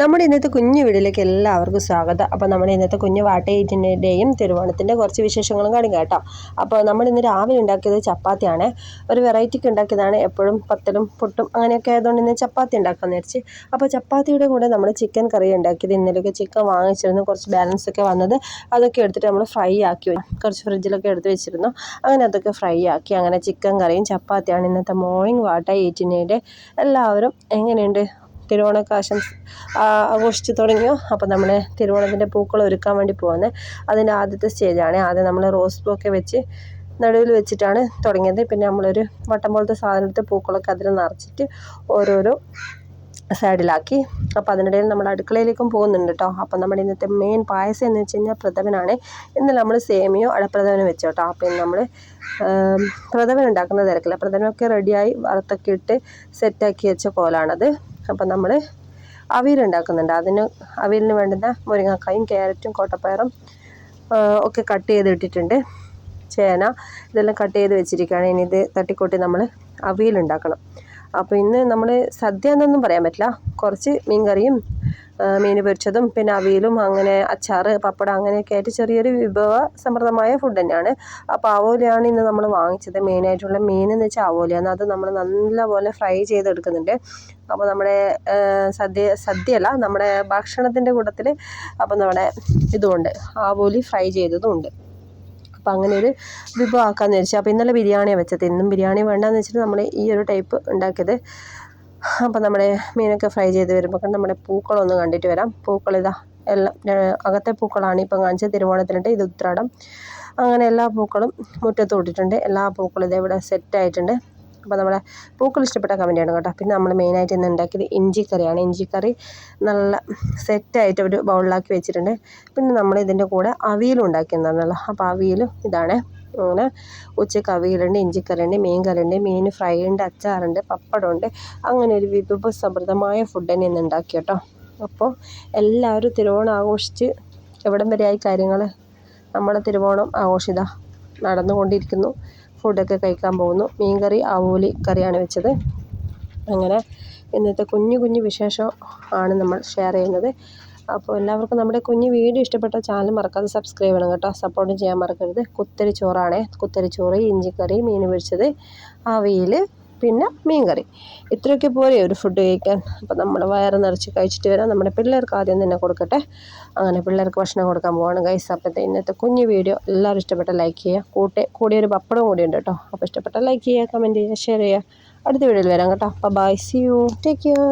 നമ്മുടെ ഇന്നത്തെ കുഞ്ഞു വീടിലേക്ക് എല്ലാവർക്കും സ്വാഗതം. അപ്പോൾ നമ്മുടെ ഇന്നത്തെ കുഞ്ഞു വാട്ടയേറ്റിന്റെയും തിരുവോണത്തിന്റെ കുറച്ച് വിശേഷങ്ങളും കാണിക്കാം കേട്ടോ. അപ്പോൾ നമ്മൾ ഇന്ന് രാവിലെ ഉണ്ടാക്കിയത് ചപ്പാത്തിയാണ്. ഒരു വെറൈറ്റിക്ക് ഉണ്ടാക്കിയതാണ്. എപ്പോഴും പത്തലും പുട്ടും അങ്ങനെയൊക്കെ ആയതുകൊണ്ട് ഇന്ന് ചപ്പാത്തി ഉണ്ടാക്കാമെന്ന് വിചാരിച്ച്. അപ്പോൾ ചപ്പാത്തിയുടെ കൂടെ നമ്മൾ ചിക്കൻ കറി ഉണ്ടാക്കിയത്. ഇന്നലെയൊക്കെ ചിക്കൻ വാങ്ങിച്ചിരുന്നു. കുറച്ച് ബാലൻസ് ഒക്കെ വന്നത് അതൊക്കെ എടുത്തിട്ട് നമ്മൾ ഫ്രൈ ആക്കി കുറച്ച് ഫ്രിഡ്ജിലൊക്കെ എടുത്ത് വെച്ചിരുന്നു. അങ്ങനെ അതൊക്കെ ഫ്രൈ ആക്കി. അങ്ങനെ ചിക്കൻ കറിയും ചപ്പാത്തിയാണ് ഇന്നത്തെ മോർണിംഗ് വാട്ട ഏറ്റിനേന്റെ എല്ലാവരും എങ്ങനെയുണ്ട്? തിരുവോണമൊക്കെ ആശംസ ആഘോഷിച്ച് തുടങ്ങിയോ? അപ്പോൾ നമ്മൾ തിരുവോണത്തിന്റെ പൂക്കൾ ഒരുക്കാൻ വേണ്ടി പോകുന്നത് അതിന്റെ ആദ്യത്തെ സ്റ്റേജാണ് ആദ്യം നമ്മൾ റോസ് പൂക്കെ വെച്ച് നടുവിൽ വെച്ചിട്ടാണ് തുടങ്ങിയത്. പിന്നെ നമ്മളൊരു വട്ടം പോലത്തെ സാധനത്തെ പൂക്കളൊക്കെ അതിൽ നിറച്ചിട്ട് ഓരോരോ സൈഡിലാക്കി അപ്പോൾ അതിനിടയിൽ നമ്മൾ അടുക്കളയിലേക്കും പോകുന്നുണ്ട് കേട്ടോ അപ്പോൾ നമ്മുടെ ഇന്നത്തെ മെയിൻ പായസം എന്ന് വെച്ച് കഴിഞ്ഞാൽ പ്രഥമനാണ്. ഇന്ന് നമ്മൾ സേമിയോ അടപ്രഥമനും വെച്ചു കേട്ടോ അപ്പോൾ നമ്മൾ പ്രഥമൻ ഉണ്ടാക്കുന്ന തിരക്കില്ല പ്രഥമനൊക്കെ റെഡിയായി വറുത്തൊക്കെ ഇട്ട് സെറ്റാക്കി വെച്ച കോലാണത്. അപ്പം നമ്മൾ അവിയലുണ്ടാക്കുന്നുണ്ട് അതിന് അവിയലിന് വേണ്ടുന്ന മുരിങ്ങക്കായും ക്യാരറ്റും കോട്ടപ്പയറും ഒക്കെ കട്ട് ചെയ്ത് ഇട്ടിട്ടുണ്ട് ചേന ഇതെല്ലാം കട്ട് ചെയ്ത് വെച്ചിരിക്കുകയാണ്. ഇനി ഇത് തട്ടിക്കൂട്ടി നമ്മൾ അവിയലുണ്ടാക്കണം അപ്പോൾ ഇന്ന് നമ്മൾ സദ്യ എന്നൊന്നും പറയാൻ പറ്റില്ല. കുറച്ച് മീൻകറിയും മീൻ പൊരിച്ചതും പിന്നെ അവിയലും അങ്ങനെ അച്ചാറ് പപ്പടം അങ്ങനെയൊക്കെ ആയിട്ട് ചെറിയൊരു വിഭവ സമൃദ്ധമായ ഫുഡ് തന്നെയാണ്. അപ്പോൾ അവോലയാണ് ഇന്ന് നമ്മൾ വാങ്ങിച്ചത് മെയിനായിട്ടുള്ള മീൻ എന്ന് വെച്ചാൽ അവോലിയാണ് അത് നമ്മൾ നല്ലപോലെ ഫ്രൈ ചെയ്തെടുക്കുന്നുണ്ട്. അപ്പോൾ നമ്മുടെ സദ്യ സദ്യയല്ല നമ്മുടെ ഭക്ഷണത്തിന്റെ കൂട്ടത്തിൽ അപ്പോൾ നമ്മുടെ ഇതുമുണ്ട് ആവോലി ഫ്രൈ ചെയ്തതും ഉണ്ട് അപ്പോൾ അങ്ങനെ ഒരു വിഭവം ആക്കാമെന്ന് വിചാരിച്ചു. അപ്പോൾ ഇന്നലെ ബിരിയാണിയാണ് വെച്ചത്. ഇന്നും ബിരിയാണി വേണ്ടെന്ന് വെച്ചിട്ട് നമ്മൾ ഈ ഒരു ടൈപ്പ് ഉണ്ടാക്കിയത്. അപ്പോൾ നമ്മുടെ മീനൊക്കെ ഫ്രൈ ചെയ്ത് വരുമ്പോൾ നമ്മുടെ പൂക്കളൊന്ന് കണ്ടിട്ട് വരാം. പൂക്കൾ ഇതാ എല്ലാം അകത്തെ പൂക്കളാണ് ഇപ്പം കാണിച്ചത്. തിരുവോണത്തിനുണ്ട് ഇത് ഉത്രാടം. അങ്ങനെ എല്ലാ പൂക്കളും മുറ്റത്ത് തൊട്ടിട്ടുണ്ട് എല്ലാ പൂക്കളും ഇതേ ഇവിടെ സെറ്റായിട്ടുണ്ട് അപ്പോൾ നമ്മളെ പൂക്കൾ ഇഷ്ടപ്പെട്ട കമന്റ് ആണ് കേട്ടോ. പിന്നെ നമ്മൾ മെയിനായിട്ട് ഇന്ന് ഉണ്ടാക്കിയത് ഇഞ്ചിക്കറിയാണ് ഇഞ്ചിക്കറി നല്ല സെറ്റായിട്ട് ഒരു ബൗളിലാക്കി വെച്ചിട്ടുണ്ട്. പിന്നെ നമ്മൾ ഇതിന്റെ കൂടെ അവിയലും ഉണ്ടാക്കിയെന്നാണല്ലോ അപ്പോൾ അവിയലും ഇതാണ്. അങ്ങനെ ഉച്ചയ്ക്ക് അവിയലുണ്ട് ഇഞ്ചിക്കറിയുണ്ട് മീൻ കറിയുണ്ട് മീൻ ഫ്രൈ ഉണ്ട് അച്ചാറുണ്ട് പപ്പടമുണ്ട്. അങ്ങനെ ഒരു വിഭവ സമൃദ്ധമായ ഫുഡ് തന്നെ ഇന്ന് ഉണ്ടാക്കി കേട്ടോ. അപ്പോൾ എല്ലാവരും തിരുവോണം ആഘോഷിച്ച് എവിടം വരെയായി കാര്യങ്ങൾ? നമ്മുടെ തിരുവോണം ആഘോഷിത. നടന്നുകൊണ്ടിരിക്കുന്നു. ഫുഡൊക്കെ കഴിക്കാൻ പോകുന്നു. മീൻകറി ആവൂലി കറിയാണ് വെച്ചത്. അങ്ങനെ ഇന്നത്തെ കുഞ്ഞു കുഞ്ഞു വിശേഷം ആണ് നമ്മൾ ഷെയർ ചെയ്യുന്നത്. അപ്പോൾ എല്ലാവർക്കും നമ്മുടെ കുഞ്ഞു വീഡിയോ ഇഷ്ടപ്പെട്ട ചാനൽ മറക്കാതെ സബ്സ്ക്രൈബ് ചെയ്യണം കേട്ടോ. സപ്പോർട്ടും ചെയ്യാൻ മറക്കരുത്. കുത്തരി ചോറാണേ. കുത്തരി ചോറ് ഇഞ്ചിക്കറി മീൻ പൊരിച്ചത് അവിയൽ പിന്നെ മീൻകറി. ഇത്രയൊക്കെ പോരെ ഒരു ഫുഡ് കഴിക്കാൻ. അപ്പം നമ്മൾ വയറ് നിറച്ച് കഴിച്ചിട്ട് വരാം. നമ്മുടെ പിള്ളേർക്ക് ആദ്യം തന്നെ കൊടുക്കട്ടെ. അങ്ങനെ പിള്ളേർക്ക് ഭക്ഷണം കൊടുക്കാൻ പോവാണ്. ഗൈസ് അപ്പോഴത്തെ ഇന്നത്തെ കുഞ്ഞു വീഡിയോ എല്ലാവരും ഇഷ്ടപ്പെട്ട ലൈക്ക് ചെയ്യുക. കൂട്ടെ കൂടിയ ഒരു പപ്പടം കൂടി ഉണ്ട് കേട്ടോ. അപ്പോൾ ഇഷ്ടപ്പെട്ട ലൈക്ക് ചെയ്യുക കമന്റ് ചെയ്യുക ഷെയർ ചെയ്യുക. അടുത്ത വീഡിയോയിൽ വരാം കേട്ടോ. അപ്പോൾ bye see you take care